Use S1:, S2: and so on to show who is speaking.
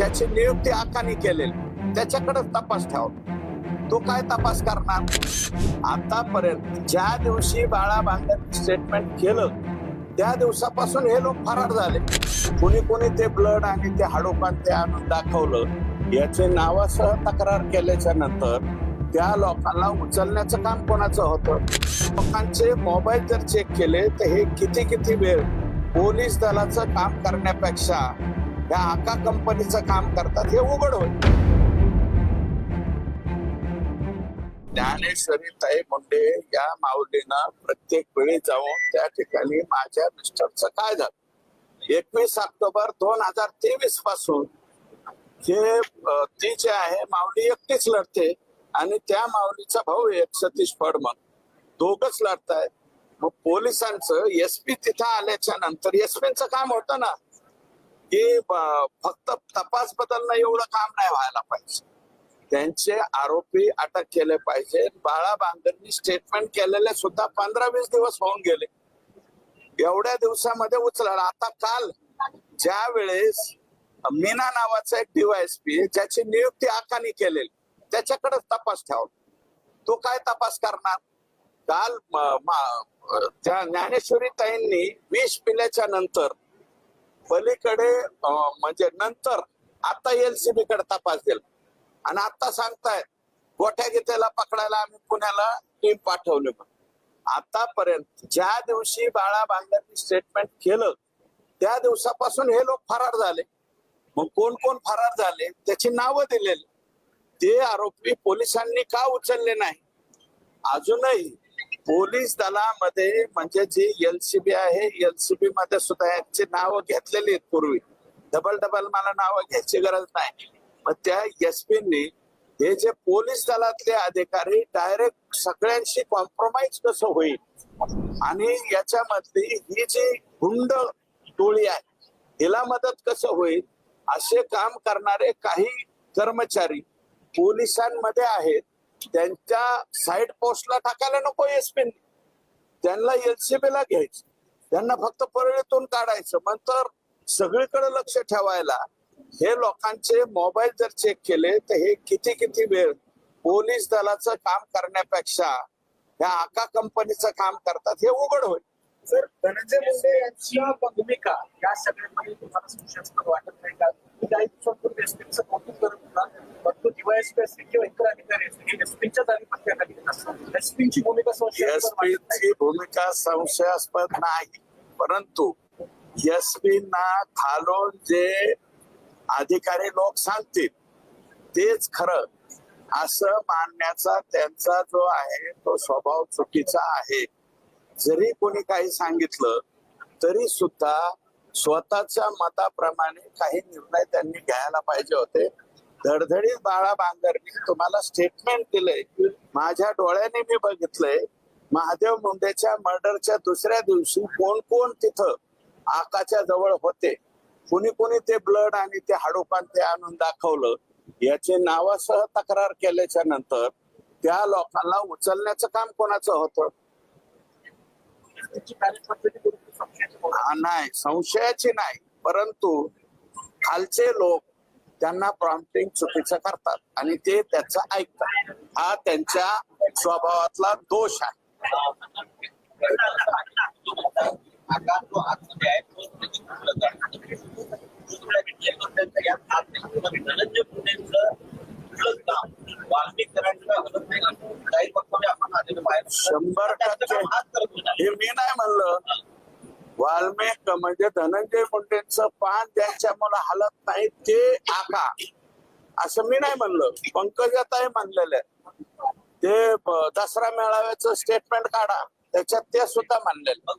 S1: ज्याची नियुक्ती आकानी केलेली त्याच्याकडे तपास ठेवा. तो काय तपास करणार? आतापर्यंत ज्या दिवशी बाळा बांगर स्टेटमेंट केलं त्या दिवसापासून हे लोक फरार झाले. कोणी कोणी ते ब्लड आणि ते हाडोकान ते आणून दाखवलं. याचे नावासह तक्रार केल्याच्यानंतर त्या लोकांना उचलण्याचं काम कोणाचं होतं? लोकांचे मोबाईल जर चेक केले तर हे किती किती वेळ पोलीस दलाचं काम करण्यापेक्षा या आका कंपनीचं काम करतात हे उघड होईल. ज्ञानेश्वरी ताई मुंडे या माऊलीनं प्रत्येक वेळी जाऊन त्या ठिकाणी माझ्या मिस्टरचं काय झालं? एकवीस ऑक्टोबर दोन हजार तेवीसपासून हे ती जे आहे माऊली एकटीच लढते आणि त्या माऊलीचा भाऊ एक सतीश फडमन दोघच लढतायत. मग पोलिसांचं एसपी तिथं आल्याच्यानंतर एसपीचं काम होतं ना. की फक्त तपास बदलणं एवढं काम नाही व्हायला पाहिजे. त्यांचे आरोपी अटक केले पाहिजे. बाळा बांगरनी स्टेटमेंट केलेले सुद्धा पंधरा वीस दिवस होऊन गेले. एवढ्या दिवसामध्ये उचलला. आता काल ज्या वेळेस मीना नावाचा एक डीवायएसपी ज्याची नियुक्ती आकानी केलेली त्याच्याकडे तपास ठेवला. तो काय तपास करणार? काल त्या ज्ञानेश्वरी ताईंनी विष पिल्याच्या नंतर पलीकडे म्हणजे नंतर आता एलसीबी कडे तपास दिला आणि आता सांगतायत गोठ्या गीतेला पकडायला आम्ही पुण्याला टीम पाठवली म्हणून. आतापर्यंत ज्या दिवशी बाळा बांगरनी स्टेटमेंट केलं त्या दिवसापासून हे लोक फरार झाले. मग कोण कोण फरार झाले त्याची नावं दिलेली. ते आरोपी पोलिसांनी का उचलले नाही? अजूनही पोलीस दलामध्ये म्हणजे जी एलसीबी आहे एलसीबी मध्ये सुद्धा यांची नावं घेतलेली आहेत पूर्वी. डबल डबल मला नावं घ्यायची गरज नाही. मग त्या एसपींनी हे जे पोलीस दलातले अधिकारी डायरेक्ट सगळ्यांशी कॉम्प्रोमाइज कसं होईल? आणि याच्यामधली ही जी गुंड टोळी आहे हिला मदत कसं होईल? असे काम करणारे काही कर्मचारी पोलिसांमध्ये आहेत. त्यांच्या साईड पोस्टला टाकायला नको एसपी त्यांना एलसीबी ला घ्यायचं. त्यांना फक्त परळीतून काढायचं. नंतर सगळीकडे लक्ष ठेवायला हे लोकांचे मोबाईल जर चेक केले तर हे किती किती वेळ पोलीस दलाचं काम करण्यापेक्षा ह्या आका कंपनीचं काम करतात हे उघड होईल.
S2: सर धनंजय मुंडे यांची भूमिका या सगळ्यांमध्ये तुम्हाला वाटत नाही का? काही दिवसांपूर्वी एसपीचं कौतुक करत होता पण डीवायएसपी असेल किंवा इतर अधिकारी असतील एसपीच्या जागी पत्त्याखाली येत असतात एसपीची भूमिका संशयास्पद वाटत नाही.
S1: एसपीची भूमिका संशयास्पद नाही परंतु एसपीना खालून जे अधिकारी लोक सांगतील तेच खरं. असं मानण्याचा त्यांचा जो आहे तो स्वभाव चुकीचा आहे. जरी कोणी काही सांगितलं तरी सुद्धा स्वतःच्या मताप्रमाणे काही निर्णय त्यांनी घ्यायला पाहिजे होते. धडधडीत बाळा बांगरनी तुम्हाला स्टेटमेंट दिले माझ्या डोळ्याने मी बघितलंय. महादेव मुंडेच्या मर्डरच्या दुसऱ्या दिवशी कोण कोण तिथं आकाच्या जवळ होते. कुणी कुणी ते ब्लड आणि ते हाडोपान ते आणून दाखवलं. याचे नावासह तक्रार केल्याच्यानंतर त्या लोकांना उचलण्याचं काम कोणाचं होतं?
S2: संशयाची
S1: नाही संशयाचे नाही. परंतु खालचे लोक त्यांना प्रॉम्प्टिंग चुकीचं करतात आणि ते त्याचं ऐकतात. हा त्यांच्या स्वभावातला दोष आहे.
S3: आपण
S1: शंभर टक्के. हे मी नाही म्हणलं. वाल्मिक म्हणजे धनंजय मुंडेंचं पान ज्यांच्या मला हलत नाही ते आखा असं मी नाही म्हणलं. पंकजाताई म्हणलेले. ते दसरा मेळाव्याचं स्टेटमेंट काढा. त्याच्यात ते सुद्धा मानलेलं